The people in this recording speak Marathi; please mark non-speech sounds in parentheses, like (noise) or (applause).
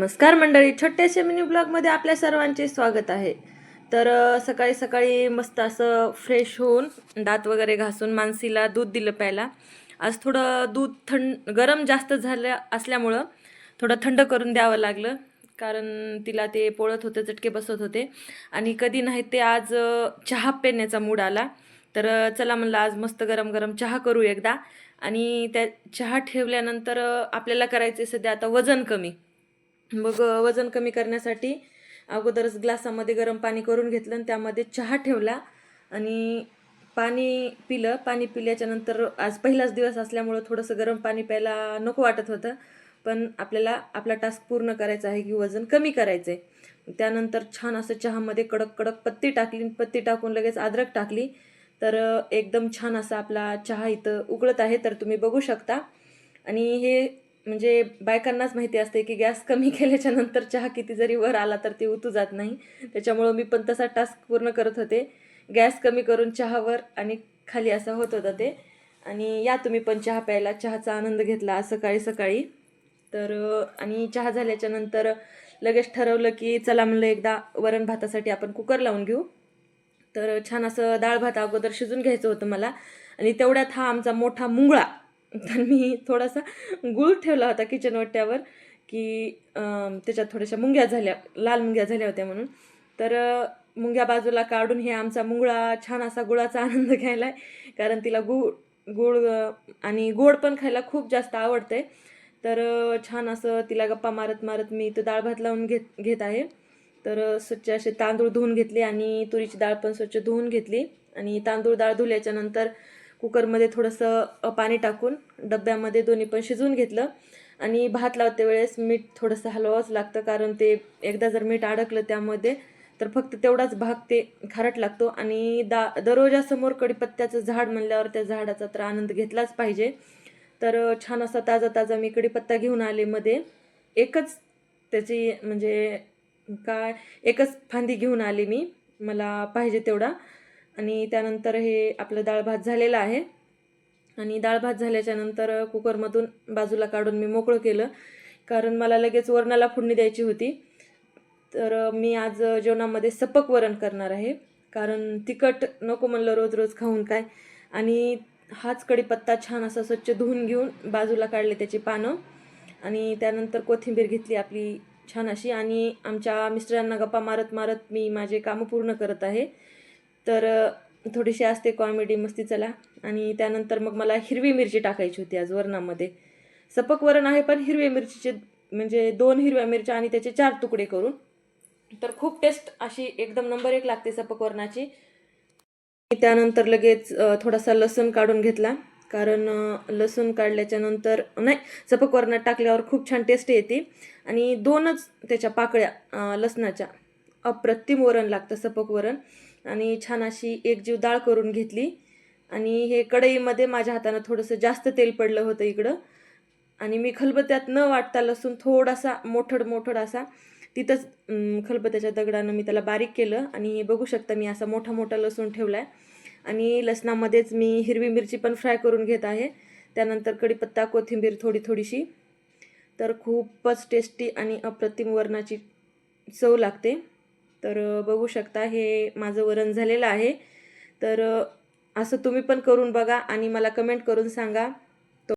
नमस्कार मंडळी छोट्याशा मिनी ब्लॉगमध्ये आपल्या सर्वांचे स्वागत आहे. तर सकाळी सकाळी मस्त असं फ्रेश होऊन दात वगैरे घासून मानसीला दूध दिलं प्यायला. आज थोडं दूध थंड गरम जास्त झालं असल्यामुळं थोडं थंड करून द्यावं लागलं. कारण तिला ते पोळत होते चटके बसत होते. आणि कधी नाही ते आज चहा पेण्याचा मूड आला. तर चला म्हणलं आज मस्त गरम गरम चहा करू एकदा. आणि त्या चहा ठेवल्यानंतर आपल्याला करायचे सध्या आता वजन कमी. मग वजन कमी करण्यासाठी अगोदरच ग्लासामध्ये गरम पाणी करून घेतलं आणि त्यामध्ये चहा ठेवला. आणि पाणी पिलं. पाणी पिल्याच्यानंतर आज पहिलाच दिवस असल्यामुळं थोडंसं गरम पाणी प्यायला नको वाटत होतं. पण आपल्याला आपला टास्क पूर्ण करायचा आहे की वजन कमी करायचं आहे त्यानंतर छान असं चहामध्ये कडक कडक पत्ती टाकली पत्ती टाकून लगेच अद्रक टाकली. तर एकदम छान असा आपला चहा इथं उकळत आहे तर तुम्ही बघू शकता. आणि हे म्हणजे बायकांनाच माहिती असते की गॅस कमी (laughs) केल्याच्यानंतर चहा किती जरी वर आला तर ते उतू जात नाही. त्याच्यामुळं मी पण तसा टास्क पूर्ण करत होते. गॅस कमी करून चहावर आणि खाली असं होत होतं ते. आणि या तुम्ही पण चहा प्यायला. चहाचा आनंद घेतला आज सकाळी सकाळी. तर आणि चहा झाल्याच्यानंतर लगेच ठरवलं की चला म्हणलं एकदा वरण भातासाठी आपण कुकर लावून घेऊ. तर छान असं डाळ भात अगोदर शिजून घ्यायचं होतं मला. आणि तेवढ्यात हा आमचा मोठा मुंगळा तर मी थोडासा गुळ ठेवला होता किचन वट्ट्यावर की त्याच्यात थोड्याशा मुंग्या झाल्या लाल मुंग्या झाल्या होत्या म्हणून. तर मुंग्या बाजूला काढून हे आमचा मुंगळा छान असा गुळाचा (laughs) आनंद घ्यायला आहे कारण तिला गुळ गुळ आणि गोड पण खायला खूप जास्त आवडते तर छान असं तिला गप्पा मारत मारत मी इथं डाळ भात लावून घेत घेत आहे. तर स्वच्छ असे तांदूळ धुवून घेतले आणि तुरीची डाळ पण स्वच्छ धुवून घेतली. आणि तांदूळ डाळ धुल्याच्यानंतर कुकरमध्ये थोडंसं पाणी टाकून डब्यामध्ये दोन्ही पण शिजवून घेतलं. आणि भात लावते वेळेस मीठ थोडंसं हलवावंच लागतं कारण ते एकदा जर मीठ अडकलं त्यामध्ये तर फक्त तेवढाच भाग ते खारट लागतो. आणि दा दररोजासमोर कडीपत्त्याचं झाड म्हणल्यावर त्या झाडाचा तर आनंद घेतलाच पाहिजे. तर छान असा ताजा ताजा मी कडीपत्ता घेऊन आले मध्ये. एकच त्याची म्हणजे काय एकच फांदी घेऊन आले मी. मला पाहिजे तेवढा. आणि त्यानंतर हे आपलं डाळ भात झालेलं आहे. आणि डाळ भात झाल्याच्यानंतर कुकरमधून बाजूला काढून मी मोकळं केलं. कारण मला लगेच वरणाला फोडणी द्यायची होती. तर मी आज जेवणामध्ये सपक वरण करणार आहे. कारण तिखट नको म्हणलं रोज रोज खाऊन काय. आणि हाच कढीपत्ता छान असा स्वच्छ धुवून घेऊन बाजूला काढले त्याची पानं. आणि त्यानंतर कोथिंबीर घेतली आपली छान अशी. आणि आमच्या मिस्टरांना गप्पा मारत मारत मी माझे कामं पूर्ण करत आहे. तर थोडीशी असते कॉमेडी मस्ती चला. आणि त्यानंतर मग मला हिरवी मिरची टाकायची होती आज वरणामध्ये. सपक वरण आहे पण हिरव्या मिरचीचे म्हणजे दोन हिरव्या मिरच्या आणि त्याचे चार तुकडे करून. तर खूप टेस्ट अशी एकदम नंबर एक लागते सपक वरणाची. त्यानंतर लगेच थोडासा लसूण काढून घेतला. कारण लसूण काढल्याच्या नंतर नाही सपक वरणात टाकल्यावर खूप छान टेस्ट येते. आणि दोनच त्याच्या पाकळ्या लसणाच्या. अप्रतिम वरण लागतं सपक वरण. आणि छान अशी एक जीव डाळ करून घेतली. आणि हे कढईमध्ये माझ्या हातानं थोडंसं जास्त तेल पडलं होतं इकडं. आणि मी खलबत्त्यात न वाटता लसूण थोडासा मोठड मोठड असा तिथंच खलबत्त्याच्या दगडानं मी त्याला बारीक केलं. आणि बघू शकता मी असा मोठा मोठा लसूण ठेवला आहे आणि लसणामध्येच मी हिरवी मिरची पण फ्राय करून घेत आहे. त्यानंतर कढीपत्ता कोथिंबीर थोडी थोडीशी. तर खूपच टेस्टी आणि अप्रतिम वरणाची चव लागते. तर बघू शकता हे माझं वरण झालेलं आहे. तर असं तुम्ही पण करून बघा आणि मला कमेंट करून सांगा.